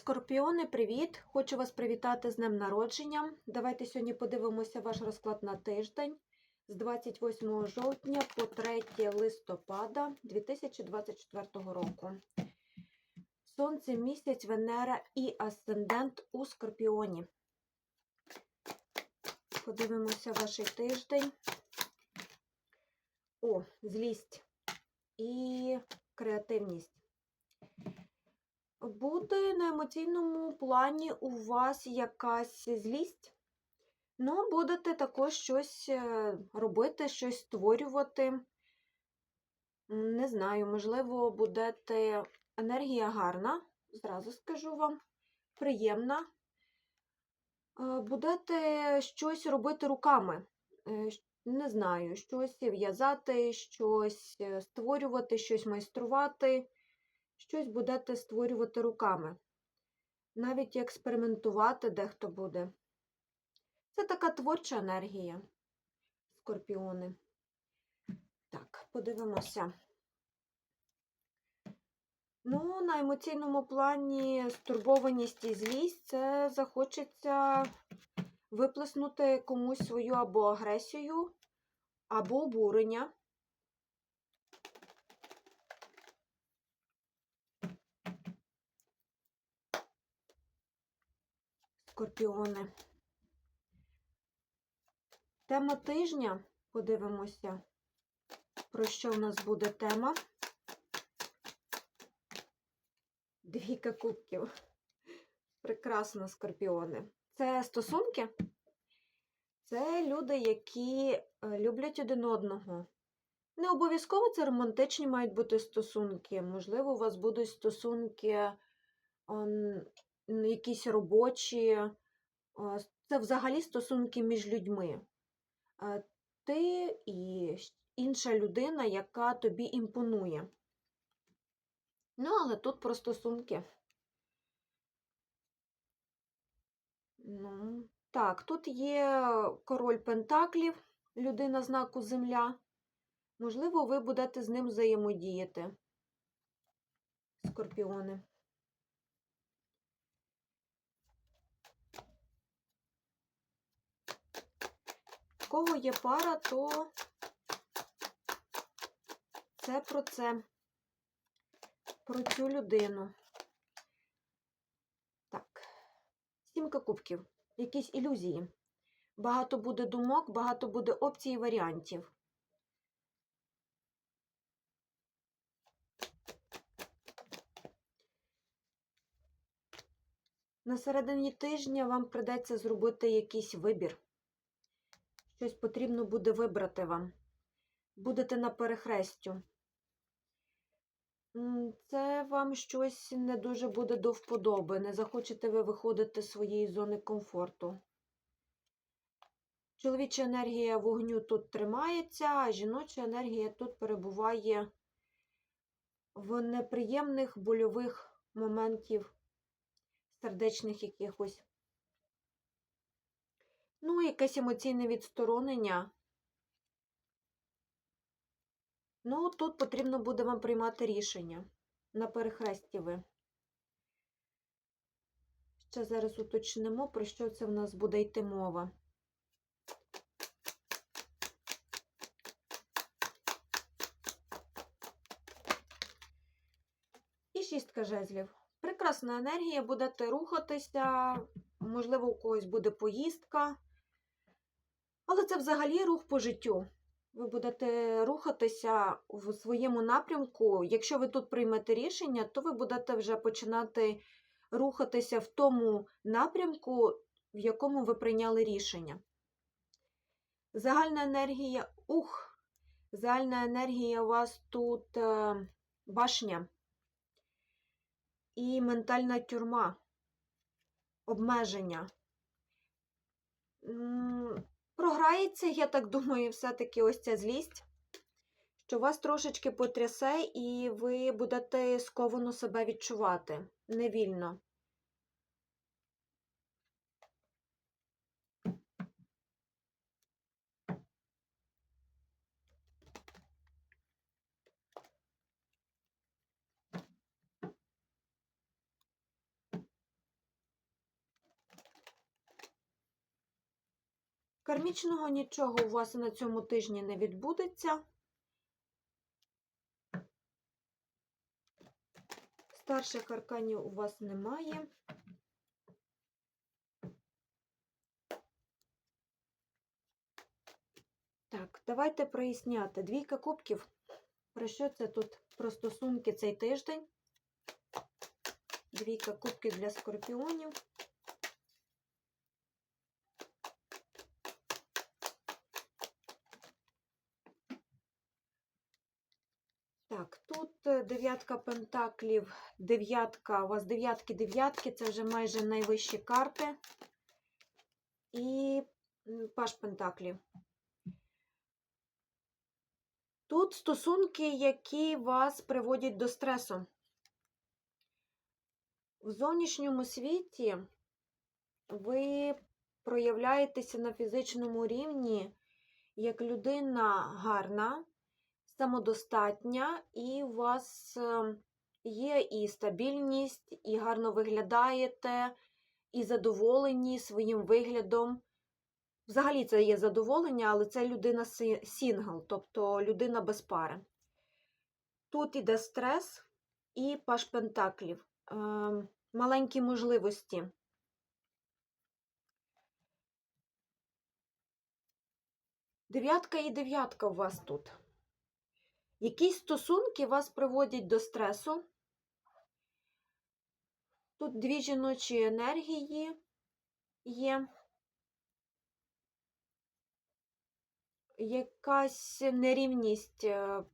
Скорпіони, привіт! Хочу вас привітати з днем народження. Давайте сьогодні подивимося ваш розклад на тиждень з 28 жовтня по 3 листопада 2024 року. Сонце, місяць, Венера і асцендент у Скорпіоні. Подивимося ваш тиждень. О, злість і креативність. Буде на емоційному плані у вас якась злість, ну, будете також щось е, робити, щось створювати. Не знаю, можливо, будете енергія гарна, зразу скажу вам, приємна. Е, Будете щось робити руками. Е, Не знаю, щось в'язати, щось створювати, щось майструвати щось будете створювати руками. Навіть експериментувати дехто буде. Це така творча енергія, скорпіони. Так, подивимося. Ну, на емоційному плані стурбованість і злість це захочеться виплеснути комусь свою або агресію, або обурення. Скорпіони. Тема тижня. Подивимося, про що в нас буде тема. Двійка кубків. Прекрасно, скорпіони. Це стосунки. Це люди, які е, люблять один одного. Не обов'язково це романтичні мають бути стосунки. Можливо, у вас будуть стосунки ем, якісь робочі. Це взагалі стосунки між людьми. Ти і інша людина, яка тобі імпонує. Ну, але тут про стосунки. Ну, так, тут є король Пентаклів, людина знаку Земля. Можливо, ви будете з ним взаємодіяти. Скорпіони. Кого є пара, то це про це, про цю людину. Так, сімка кубків. Якісь ілюзії. Багато буде думок, багато буде опцій і варіантів. На середині тижня вам придеться зробити якийсь вибір. Щось потрібно буде вибрати вам. Будете на перехрестю. Це вам щось не дуже буде до вподоби. Не захочете ви виходити з своєї зони комфорту. Чоловіча енергія вогню тут тримається, а жіноча енергія тут перебуває в неприємних больових моментів, сердечних якихось. Ну, якесь емоційне відсторонення. Ну, тут потрібно буде вам приймати рішення на перехресті ви. Ще зараз уточнимо, про що це в нас буде йти мова. І шістка жезлів. Прекрасна енергія, будете рухатися, можливо, у когось буде поїздка. Але це взагалі рух по життю. Ви будете рухатися в своєму напрямку. Якщо ви тут приймете рішення, то ви будете вже починати рухатися в тому напрямку, в якому ви прийняли рішення. Загальна енергія, ух, загальна енергія у вас тут е, башня і ментальна тюрма, обмеження. Програється, я так думаю, все-таки ось ця злість, що вас трошечки потрясе, і ви будете сковано себе відчувати невільно. Кармічного нічого у вас на цьому тижні не відбудеться. Старших арканів у вас немає. Так, давайте проясняти. Двійка кубків. Про що це тут? Про стосунки цей тиждень. Двійка кубків для скорпіонів. Так, тут е, дев'ятка пентаклів, дев'ятка, у вас дев'ятки, дев'ятки, це вже майже найвищі карти. І паш пентаклів. Тут стосунки, які вас приводять до стресу. В зовнішньому світі ви проявляєтеся на фізичному рівні як людина гарна, самодостатня, і у вас е, є і стабільність, і гарно виглядаєте, і задоволені своїм виглядом. Взагалі це є задоволення, але це людина сінгл, тобто людина без пари. Тут іде стрес і паш пентаклів. Ем, Маленькі можливості. Дев'ятка і дев'ятка у вас тут. Якісь стосунки вас приводять до стресу. Тут дві жіночі енергії є. Якась нерівність е,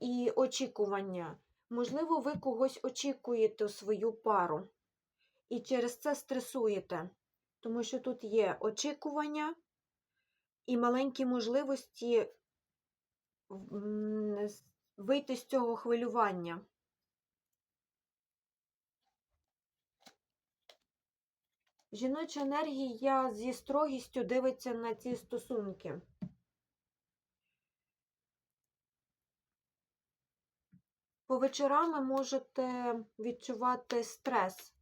і очікування. Можливо, ви когось очікуєте свою пару і через це стресуєте, тому що тут є очікування і маленькі можливості вийти з цього хвилювання. Жіноча енергія зі строгістю дивиться на ці стосунки. По вечорам ви можете відчувати стрес.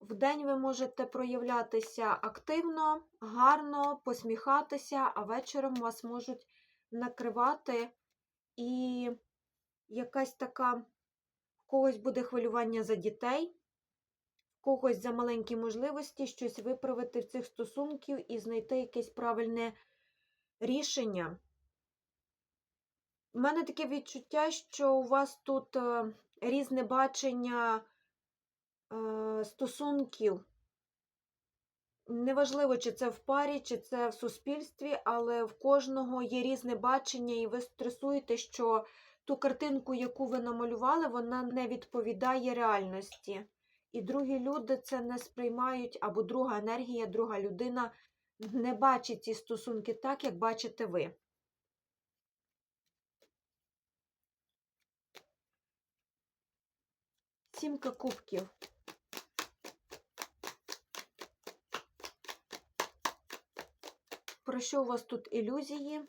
Вдень ви можете проявлятися активно, гарно, посміхатися, а вечором вас можуть накривати і якась така, в когось буде хвилювання за дітей, в когось за маленькі можливості щось виправити в цих стосунків і знайти якесь правильне рішення. У мене таке відчуття, що у вас тут е, різне бачення е, стосунків. Неважливо, чи це в парі, чи це в суспільстві, але в кожного є різне бачення, і ви стресуєте, що ту картинку, яку ви намалювали, вона не відповідає реальності. І другі люди це не сприймають, або друга енергія, друга людина не бачить ці стосунки так, як бачите ви. Сімка кубків. Про що у вас тут ілюзії?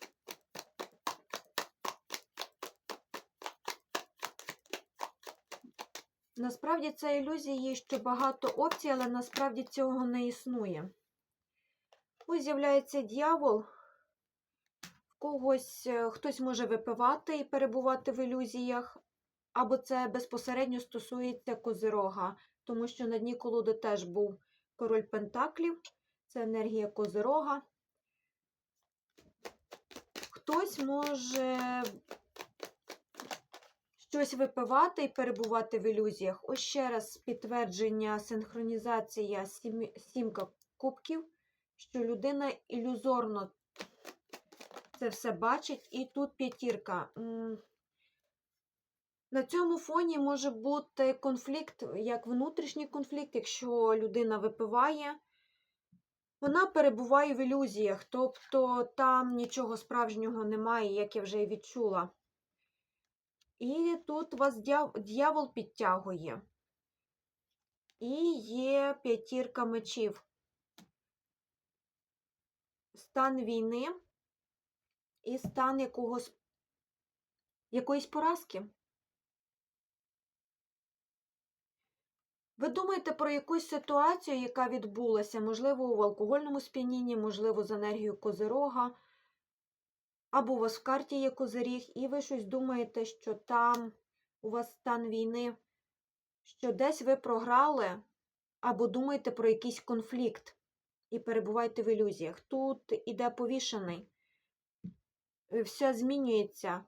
Насправді це ілюзії, що багато опцій, але насправді цього не існує. Ось з'являється дьявол. Когось е, хтось може випивати і перебувати в ілюзіях, або це безпосередньо стосується козирога, тому що на дні колоди теж був король Пентаклів, це енергія козирога. Хтось може щось випивати і перебувати в ілюзіях. Ось ще раз підтвердження, синхронізація сім- сімка кубків, що людина ілюзорно це все бачить, і тут п'ятірка. На цьому фоні може бути конфлікт, як внутрішній конфлікт, якщо людина випиває, вона перебуває в ілюзіях, тобто там нічого справжнього немає, як я вже і відчула. І тут вас дьявол підтягує. І є п'ятірка мечів. Стан війни і стан якогось, якоїсь поразки. Ви думаєте про якусь ситуацію, яка відбулася, можливо, в алкогольному сп'янінні, можливо, з енергією козирога, або у вас в карті є козиріг, і ви щось думаєте, що там у вас стан війни, що десь ви програли, або думаєте про якийсь конфлікт і перебуваєте в ілюзіях. Тут іде повішений, Е, все змінюється.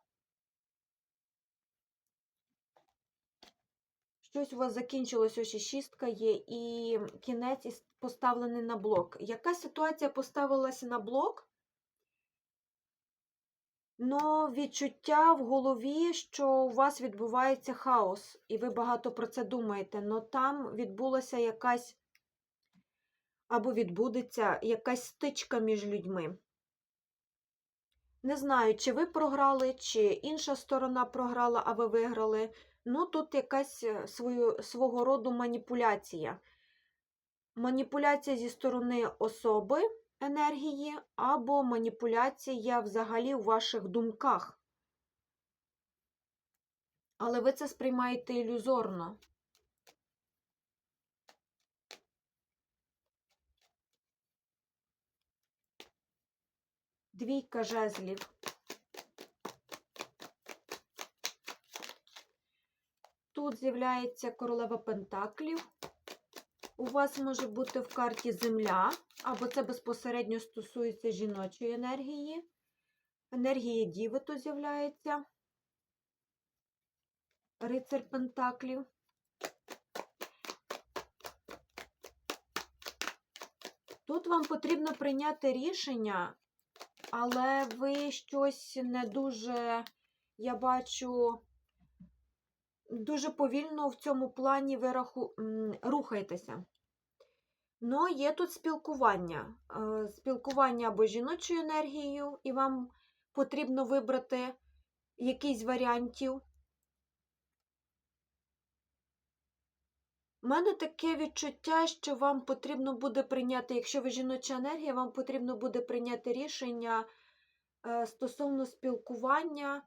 Щось у вас закінчилось, ось шістка є, і кінець поставлений на блок. Яка ситуація поставилася на блок? Но відчуття в голові, що у вас відбувається хаос, і ви багато про це думаєте, но там відбулася якась або відбудеться якась стичка між людьми. Не знаю, чи ви програли, чи інша сторона програла, а ви виграли. Ну, тут якась е, свою, свого роду маніпуляція. Маніпуляція зі сторони особи енергії, або маніпуляція взагалі у ваших думках. Але ви це сприймаєте ілюзорно. Двійка жезлів. Тут з'являється королева пентаклів. У вас може бути в карті земля, або це безпосередньо стосується жіночої енергії. Енергія Діви тут з'являється. Рицар Пентаклів. Тут вам потрібно прийняти рішення, але ви щось не дуже, я бачу, дуже повільно в цьому плані ви раху... рухаєтеся. Ну, є тут спілкування. Е, Спілкування або жіночою енергією, і вам потрібно вибрати якийсь варіантів. У мене таке відчуття, що вам потрібно буде прийняти, якщо ви жіноча енергія, вам потрібно буде прийняти рішення е, стосовно спілкування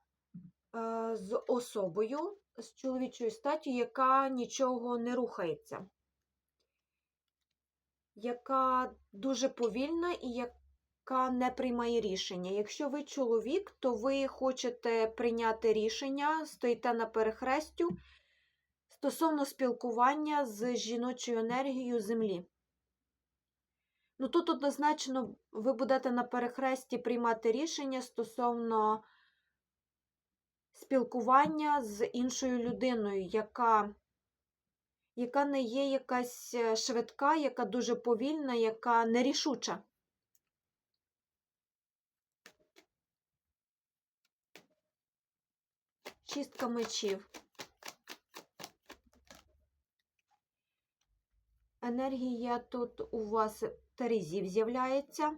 з особою, з чоловічою статтю, яка нічого не рухається, яка дуже повільна і яка не приймає рішення. Якщо ви чоловік, то ви хочете прийняти рішення, стоїте на перехрестю стосовно спілкування з жіночою енергією Землі. Ну, тут однозначно ви будете на перехресті приймати рішення стосовно спілкування з іншою людиною, яка, яка не є якась е, швидка, яка дуже повільна, яка нерішуча. Шістка мечів. Енергія тут у вас терезів з'являється.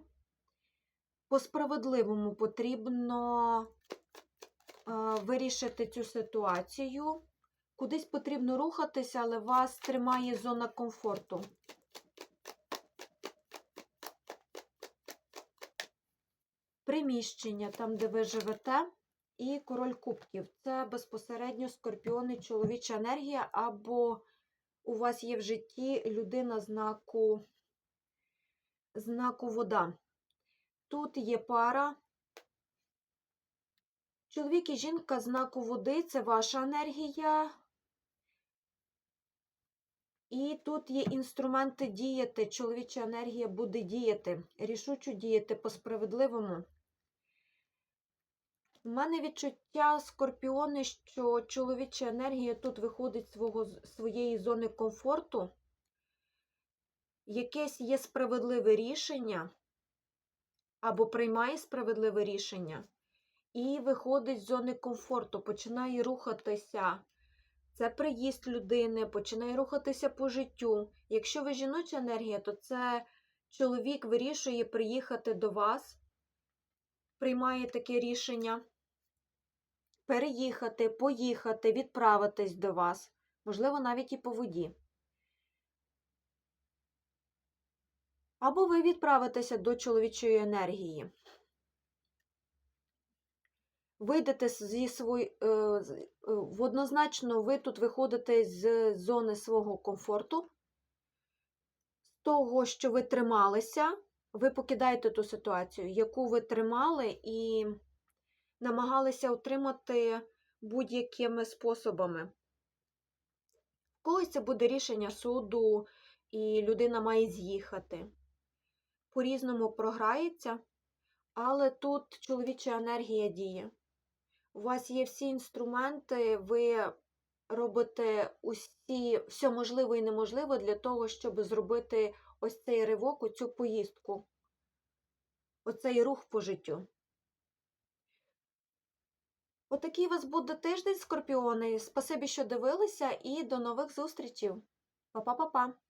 По справедливому потрібно вирішити цю ситуацію. Кудись потрібно рухатися, але вас тримає зона комфорту. Приміщення, там, де ви живете, і король кубків. Це безпосередньо скорпіони, чоловіча енергія, або у вас є в житті людина знаку, знаку вода. Тут є пара. Чоловік і жінка знаку води це ваша енергія. І тут є інструменти діяти. Чоловіча енергія буде діяти, рішуче діяти по-справедливому. У мене відчуття скорпіони, що чоловіча енергія тут виходить з своєї зони комфорту. Якесь є справедливе рішення, або приймає справедливе рішення, і виходить з зони комфорту, починає рухатися. Це приїзд людини, починає рухатися по життю. Якщо ви жіноча енергія, то це чоловік вирішує приїхати до вас, приймає таке рішення переїхати, поїхати, відправитись до вас, можливо, навіть і по воді. Або ви відправитеся до чоловічої енергії. Вийдете зі свої, е, е, в однозначно ви тут виходите з зони свого комфорту, з того, що ви трималися, ви покидаєте ту ситуацію, яку ви тримали і намагалися отримати будь-якими способами. В когось це буде рішення суду, і людина має з'їхати. По-різному програється, але тут чоловіча енергія діє. У вас є всі інструменти, ви робите усі, все можливе і неможливе для того, щоб зробити ось цей ривок, оцю поїздку, оцей рух по життю. Отакий у вас буде тиждень, скорпіони. Спасибі, що дивилися, і до нових зустрічей. Па-па-па-па!